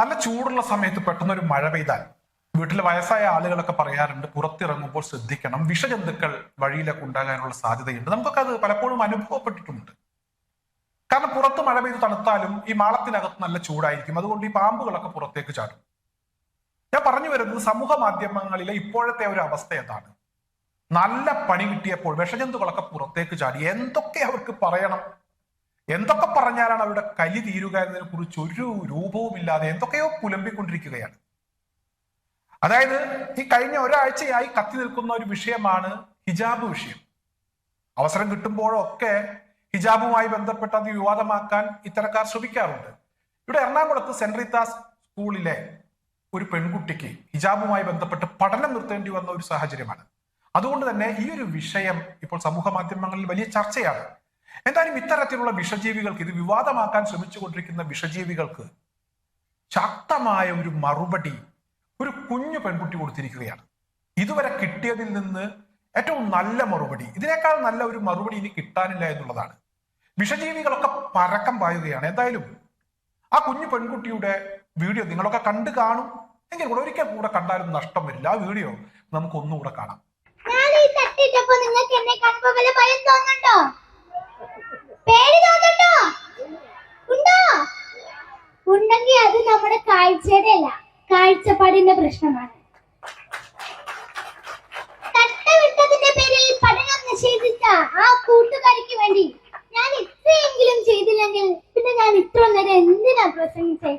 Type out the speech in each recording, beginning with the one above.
നല്ല ചൂടുള്ള സമയത്ത് പെട്ടെന്ന് ഒരു മഴ പെയ്താൽ വീട്ടിലെ വയസ്സായ ആളുകളൊക്കെ പറയാറുണ്ട് പുറത്തിറങ്ങുമ്പോൾ ശ്രദ്ധിക്കണം. വിഷജന്തുക്കൾ വഴിയിലൊക്കെ ഉണ്ടാകാനുള്ള സാധ്യതയുണ്ട്. നമുക്കൊക്കെ അത് പലപ്പോഴും അനുഭവപ്പെട്ടിട്ടുണ്ട് കാരണം പുറത്ത് മഴ പെയ്ത് തണുത്താലും ഈ മാളത്തിനകത്ത് നല്ല ചൂടായിരിക്കും. അതുകൊണ്ട് ഈ പാമ്പുകളൊക്കെ പുറത്തേക്ക് ചാടും. ഞാൻ പറഞ്ഞു വരുന്നത് സമൂഹ മാധ്യമങ്ങളിലെ ഇപ്പോഴത്തെ ഒരു അവസ്ഥ എന്താണ് നല്ല പണി കിട്ടിയപ്പോൾ വിഷജന്തുക്കളൊക്കെ പുറത്തേക്ക് ചാടി. എന്തൊക്കെ അവർക്ക് പറയണം? എന്തൊക്കെ പറഞ്ഞാലാണ് അവരുടെ കലി തീരുക എന്നതിനെ കുറിച്ച് ഒരു രൂപവുമില്ലാതെ എന്തൊക്കെയോ പുലമ്പിക്കൊണ്ടിരിക്കുകയാണ്. അതായത് ഈ കഴിഞ്ഞ ഒരാഴ്ചയായി കത്തി നിൽക്കുന്ന ഒരു വിഷയമാണ് ഹിജാബ് വിഷയം. അവസരം കിട്ടുമ്പോഴൊക്കെ ഹിജാബുമായി ബന്ധപ്പെട്ട് അത് വിവാദമാക്കാൻ ഇത്തരക്കാർ ശ്രമിക്കാറുണ്ട്. ഇവിടെ എറണാകുളത്ത് സെന്റ് സ്കൂളിലെ ഒരു പെൺകുട്ടിക്ക് ഹിജാബുമായി ബന്ധപ്പെട്ട് പഠനം നിർത്തേണ്ടി വന്ന ഒരു സാഹചര്യമാണ്. അതുകൊണ്ട് തന്നെ ഈ ഒരു വിഷയം ഇപ്പോൾ സമൂഹ മാധ്യമങ്ങളിൽ വലിയ ചർച്ചയാണ്. എന്തായാലും ഇത്തരത്തിലുള്ള വിഷജീവികൾക്ക് ഇത് വിവാദമാക്കാൻ ശ്രമിച്ചുകൊണ്ടിരിക്കുന്ന വിഷജീവികൾക്ക് ശക്തമായ ഒരു മറുപടി ഒരു കുഞ്ഞു പെൺകുട്ടി കൊടുത്തിരിക്കുകയാണ്. ഇതുവരെ കിട്ടിയതിൽ നിന്ന് ഏറ്റവും നല്ല മറുപടി. ഇതിനേക്കാൾ നല്ല ഒരു മറുപടി ഇനി കിട്ടാനില്ല എന്നുള്ളതാണ്. വിഷജീവികളൊക്കെ പരക്കം പായുകയാണ്. എന്തായാലും ആ കുഞ്ഞു പെൺകുട്ടിയുടെ വീഡിയോ നിങ്ങളൊക്കെ കണ്ടു കാണും. എങ്കിൽ കൂടെ ഒരിക്കൽ കൂടെ കണ്ടാലും നഷ്ടം വരില്ല. ആ വീഡിയോ നമുക്ക് ഒന്നുകൂടെ കാണാം നിങ്ങൾക്ക് എന്നെ കാണുമ്പോൾ വലിയ ഭയം തോന്നുന്നുണ്ടോ? ഉണ്ടെങ്കിൽ അത് നമ്മുടെ കാഴ്ചയുടെ അല്ല കാഴ്ചപ്പാടിന്റെ പ്രശ്നമാണ്. കട്ടവിട്ടതിന്റെ പേരിൽ പഠനം നിഷേധിച്ച ആ കൂട്ടുകാരിക്ക് വേണ്ടി ഞാൻ ഇത്രയെങ്കിലും ചെയ്തില്ലെങ്കിൽ പിന്നെ ഞാൻ ഇത്ര നേരം എന്തിനാ പ്രസംഗിച്ചേ?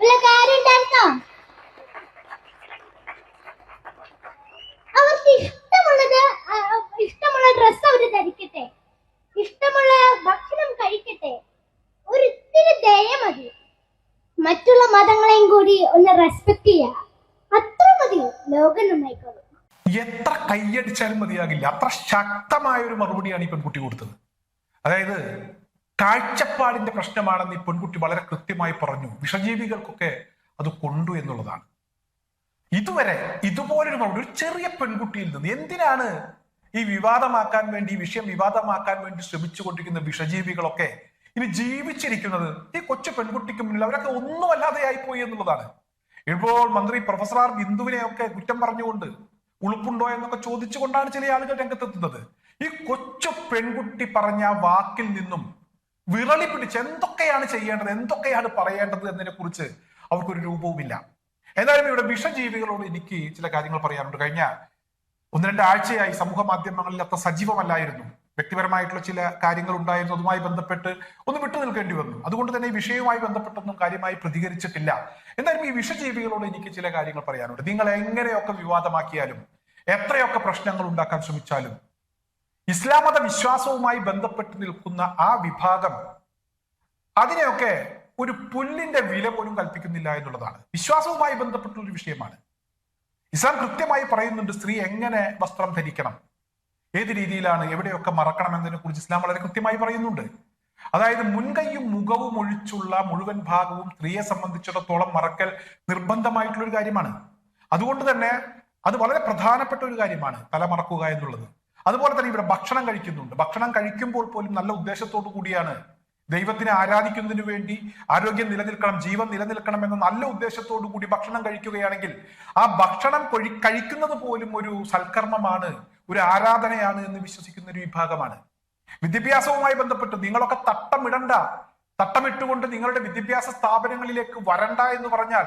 ഉള്ള കാര്യം ഉണ്ടായിരുന്നോ അവർക്ക് ഇഷ്ടമുള്ളത് ആ, ഇഷ്ടമുള്ള ഡ്രസ്സ് അവർ ധരിക്കട്ടെ ഇഷ്ടമുള്ള ഭക്ഷണം കഴിക്കട്ടെ ഒരു ഇത്തിരി ദയ മതി മതങ്ങളെയും കൂടി ഒന്ന് റെസ്പെക്ട് ചെയ്യുക അത്ര മതി ലോകം നന്നായിക്കോളും. എത്ര കൈയടിച്ചാലും മതിയാകില്ല. അത്ര ശക്തമായ ഒരു മറുപടിയാണ് ഈ പെൺകുട്ടി കൊടുത്തത്. അതായത് കാഴ്ചപ്പാടിന്റെ പ്രശ്നമാണെന്ന് ഈ പെൺകുട്ടി വളരെ കൃത്യമായി പറഞ്ഞു. വിഷജീവികൾക്കൊക്കെ അത് കൊണ്ടു എന്നുള്ളതാണ്. ഇതുവരെ ഇതുപോലൊരു മറുപടി ഒരു ചെറിയ പെൺകുട്ടിയിൽ നിന്ന് എന്തിനാണ് ഈ വിവാദമാക്കാൻ വേണ്ടി ഈ വിഷയം വിവാദമാക്കാൻ വേണ്ടി ശ്രമിച്ചുകൊണ്ടിരിക്കുന്ന വിഷജീവികളൊക്കെ ഇനി ജീവിച്ചിരിക്കുന്നത് ഈ കൊച്ചു പെൺകുട്ടിക്ക് മുന്നിൽ അവരൊക്കെ ഒന്നും ഒന്നുമല്ലാതെയായി പോയി എന്നുള്ളതാണ്. ഇപ്പോൾ മന്ത്രി പ്രൊഫസർ ആർ ബിന്ദുവിനെ ഒക്കെ കുറ്റം പറഞ്ഞുകൊണ്ട് ഉളുപ്പുണ്ടോ എന്നൊക്കെ ചോദിച്ചുകൊണ്ടാണ് ചില ആളുകൾ രംഗത്തെത്തുന്നത്. ഈ കൊച്ചു പെൺകുട്ടി പറഞ്ഞ വാക്കിൽ നിന്നും വിറളി പിടിച്ച് എന്തൊക്കെയാണ് ചെയ്യേണ്ടത് എന്തൊക്കെയാണ് പറയേണ്ടത് എന്നതിനെ കുറിച്ച് അവർക്കൊരു രൂപവുമില്ല. എന്തായാലും ഇവിടെ വിഷജീവികളോട് എനിക്ക് ചില കാര്യങ്ങൾ പറയാനുണ്ട്. കഴിഞ്ഞ ഒന്ന് രണ്ട് ആഴ്ചയായി സമൂഹ മാധ്യമങ്ങളിൽ അത്ര സജീവമല്ലായിരുന്നു. വ്യക്തിപരമായിട്ടുള്ള ചില കാര്യങ്ങൾ ഉണ്ടായിരുന്നു അതുമായി ബന്ധപ്പെട്ട് ഒന്ന് വിട്ടു നിൽക്കേണ്ടി വന്നു. അതുകൊണ്ട് തന്നെ ഈ വിഷയവുമായി ബന്ധപ്പെട്ടൊന്നും കാര്യമായി പ്രതികരിച്ചിട്ടില്ല. എന്തായാലും ഈ വിഷജീവികളോട് എനിക്ക് ചില കാര്യങ്ങൾ പറയാനുണ്ട്. നിങ്ങൾ എങ്ങനെയൊക്കെ വിവാദമാക്കിയാലും എത്രയൊക്കെ പ്രശ്നങ്ങൾ ഉണ്ടാക്കാൻ ശ്രമിച്ചാലും ഇസ്ലാമത വിശ്വാസവുമായി ബന്ധപ്പെട്ട് നിൽക്കുന്ന ആ വിഭാഗം അതിനെയൊക്കെ ഒരു പുല്ലിന്റെ വില പോലും കൽപ്പിക്കുന്നില്ല എന്നുള്ളതാണ്. വിശ്വാസവുമായി ബന്ധപ്പെട്ടുള്ള ഒരു വിഷയമാണ്. ഇസ്ലാം കൃത്യമായി പറയുന്നുണ്ട് സ്ത്രീ എങ്ങനെ വസ്ത്രം ധരിക്കണം. ഏത് രീതിയിലാണ് എവിടെയൊക്കെ മറക്കണം എന്നതിനെ കുറിച്ച് ഇസ്ലാം വളരെ കൃത്യമായി പറയുന്നുണ്ട്. അതായത് മുൻകൈയും മുഖവും ഒഴിച്ചുള്ള മുഴുവൻ ഭാഗവും സ്ത്രീയെ സംബന്ധിച്ചിടത്തോളം മറക്കൽ നിർബന്ധമായിട്ടുള്ള ഒരു കാര്യമാണ്. അതുകൊണ്ട് തന്നെ അത് വളരെ പ്രധാനപ്പെട്ട ഒരു കാര്യമാണ് തല മറക്കുക എന്നുള്ളത്. അതുപോലെ തന്നെ ഇവിടെ ഭക്ഷണം കഴിക്കുന്നുണ്ട്. ഭക്ഷണം കഴിക്കുമ്പോൾ പോലും നല്ല ഉദ്ദേശത്തോടു കൂടിയാണ് ദൈവത്തിനെ ആരാധിക്കുന്നതിനു വേണ്ടി ആരോഗ്യം നിലനിൽക്കണം ജീവൻ നിലനിൽക്കണം എന്ന നല്ല ഉദ്ദേശത്തോടു കൂടി ഭക്ഷണം കഴിക്കുകയാണെങ്കിൽ ആ ഭക്ഷണം കൊഴി കഴിക്കുന്നത് പോലും ഒരു സൽക്കർമ്മമാണ് ഒരു ആരാധനയാണ് എന്ന് വിശ്വസിക്കുന്ന ഒരു വിഭാഗമാണ്. വിദ്യാഭ്യാസവുമായി ബന്ധപ്പെട്ട് നിങ്ങളൊക്കെ തട്ടമിടണ്ട തട്ടമിട്ടുകൊണ്ട് നിങ്ങളുടെ വിദ്യാഭ്യാസ സ്ഥാപനങ്ങളിലേക്ക് വരണ്ട എന്ന് പറഞ്ഞാൽ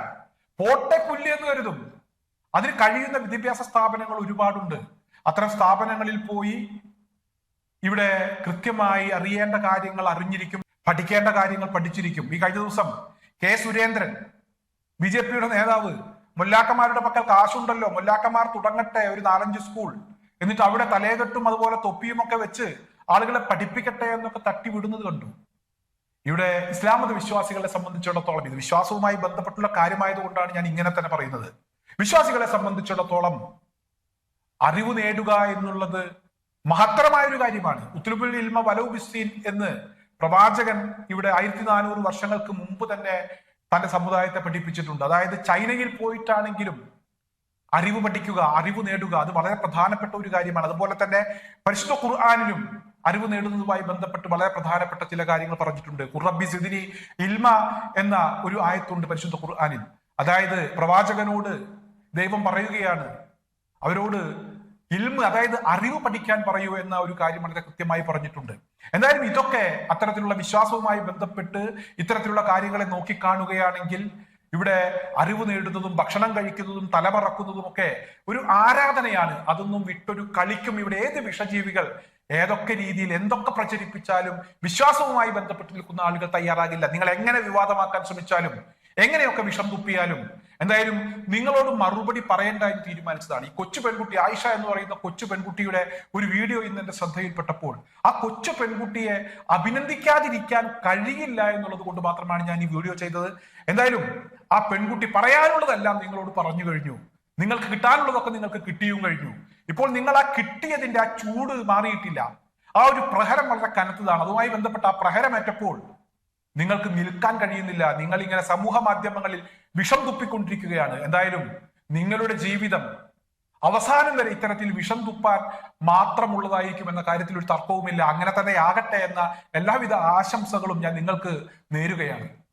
പോട്ടെ പുല്ല് എന്ന് കരുതും. അതിന് കഴിയുന്ന വിദ്യാഭ്യാസ സ്ഥാപനങ്ങൾ ഒരുപാടുണ്ട്. അത്തരം സ്ഥാപനങ്ങളിൽ പോയി ഇവിടെ കൃത്യമായി അറിയേണ്ട കാര്യങ്ങൾ അറിഞ്ഞിരിക്കും പഠിക്കേണ്ട കാര്യങ്ങൾ പഠിച്ചിരിക്കും. ഈ കഴിഞ്ഞ ദിവസം കെ സുരേന്ദ്രൻ ബി ജെ പിയുടെ നേതാവ് മുല്ലാക്കന്മാരുടെ പക്കൽ കാശുണ്ടല്ലോ മുല്ലാക്കന്മാർ തുടങ്ങട്ടെ ഒരു നാലഞ്ച് സ്കൂൾ. എന്നിട്ട് അവിടെ തലേകെട്ടും അതുപോലെ തൊപ്പിയും ഒക്കെ വെച്ച് ആളുകളെ പഠിപ്പിക്കട്ടെ എന്നൊക്കെ തട്ടി വിടുന്നത് കണ്ടു. ഇവിടെ ഇസ്ലാം മത വിശ്വാസികളെ സംബന്ധിച്ചിടത്തോളം ഇത് വിശ്വാസവുമായി ബന്ധപ്പെട്ടുള്ള കാര്യമായതുകൊണ്ടാണ് ഞാൻ ഇങ്ങനെ തന്നെ പറയുന്നത്. വിശ്വാസികളെ സംബന്ധിച്ചിടത്തോളം അറിവ് നേടുക എന്നുള്ളത് മഹത്തരമായ ഒരു കാര്യമാണ്. ഉത്തുലുബുൽ ഇൽമ വലവ് ബിസ്തീൻ എന്ന് പ്രവാചകൻ ഇവിടെ ആയിരത്തി നാനൂറ് വർഷങ്ങൾക്ക് മുമ്പ് തന്നെ തന്റെ സമുദായത്തെ പഠിപ്പിച്ചിട്ടുണ്ട്. അതായത് ചൈനയിൽ പോയിട്ടാണെങ്കിലും അറിവ് പഠിക്കുക അറിവ് നേടുക അത് വളരെ പ്രധാനപ്പെട്ട ഒരു കാര്യമാണ്. അതുപോലെ തന്നെ പരിശുദ്ധ ഖുർആാനിലും അറിവ് നേടുന്നതുമായി ബന്ധപ്പെട്ട് വളരെ പ്രധാനപ്പെട്ട ചില കാര്യങ്ങൾ പറഞ്ഞിട്ടുണ്ട്. ഖുറബി സിദിനി ഇൽമ എന്ന ഒരു ആയത്തുണ്ട് പരിശുദ്ധ ഖുർആാനിൽ. അതായത് പ്രവാചകനോട് ദൈവം പറയുകയാണ് അവരോട് ഇൽമ അതായത് അറിവ് പഠിക്കാൻ പറയൂ എന്ന ഒരു കാര്യം വളരെ കൃത്യമായി പറഞ്ഞിട്ടുണ്ട്. എന്തായാലും ഇതൊക്കെ അത്തരത്തിലുള്ള വിശ്വാസവുമായി ബന്ധപ്പെട്ട് ഇത്തരത്തിലുള്ള കാര്യങ്ങളെ നോക്കിക്കാണുകയാണെങ്കിൽ ഇവിടെ അറിവ് നേടുന്നതും ഭക്ഷണം കഴിക്കുന്നതും തലമറക്കുന്നതും ഒക്കെ ഒരു ആരാധനയാണ്. അതൊന്നും വിട്ടൊരു കളിക്കും ഇവിടെ ഏത് വിഷജീവികൾ ഏതൊക്കെ രീതിയിൽ എന്തൊക്കെ പ്രചരിപ്പിച്ചാലും വിശ്വാസവുമായി ബന്ധപ്പെട്ട് നിൽക്കുന്ന ആളുകൾ തയ്യാറാകില്ല. നിങ്ങൾ എങ്ങനെ വിവാദമാക്കാൻ ശ്രമിച്ചാലും എങ്ങനെയൊക്കെ വിഷം തുപ്പിയാലും എന്തായാലും നിങ്ങളോട് മറുപടി പറയേണ്ട എന്ന് തീരുമാനിച്ചതാണ്. ഈ കൊച്ചു പെൺകുട്ടി ആയിഷ എന്ന് പറയുന്ന കൊച്ചു പെൺകുട്ടിയുടെ ഒരു വീഡിയോ ഇന്ന് എന്റെ ശ്രദ്ധയിൽപ്പെട്ടപ്പോൾ ആ കൊച്ചു പെൺകുട്ടിയെ അഭിനന്ദിക്കാതിരിക്കാൻ കഴിയില്ല എന്നുള്ളത് കൊണ്ട് മാത്രമാണ് ഞാൻ ഈ വീഡിയോ ചെയ്തത്. എന്തായാലും ആ പെൺകുട്ടി പറയാനുള്ളതെല്ലാം നിങ്ങളോട് പറഞ്ഞു കഴിഞ്ഞു. നിങ്ങൾക്ക് കിട്ടാനുള്ളതൊക്കെ നിങ്ങൾക്ക് കിട്ടിയും കഴിഞ്ഞു. ഇപ്പോൾ നിങ്ങൾ ആ കിട്ടിയതിന്റെ ആ ചൂട് മാറിയിട്ടില്ല. ആ ഒരു പ്രഹരം വളരെ കനത്തതാണ്. അതുമായി ബന്ധപ്പെട്ട ആ പ്രഹരമേറ്റപ്പോൾ നിങ്ങൾക്ക് നിൽക്കാൻ കഴിയുന്നില്ല. നിങ്ങൾ ഇങ്ങനെ സമൂഹ മാധ്യമങ്ങളിൽ വിഷം തുപ്പിക്കൊണ്ടിരിക്കുകയാണ്. എന്തായാലും നിങ്ങളുടെ ജീവിതം അവസാനം വരെ ഇത്തരത്തിൽ വിഷം തുപ്പാൻ മാത്രമുള്ളതായിരിക്കും എന്ന കാര്യത്തിൽ ഒരു തർക്കവുമില്ല. അങ്ങനെ തന്നെ ആകട്ടെ എന്ന എല്ലാവിധ ആശംസകളും ഞാൻ നിങ്ങൾക്ക് നേരുകയാണ്.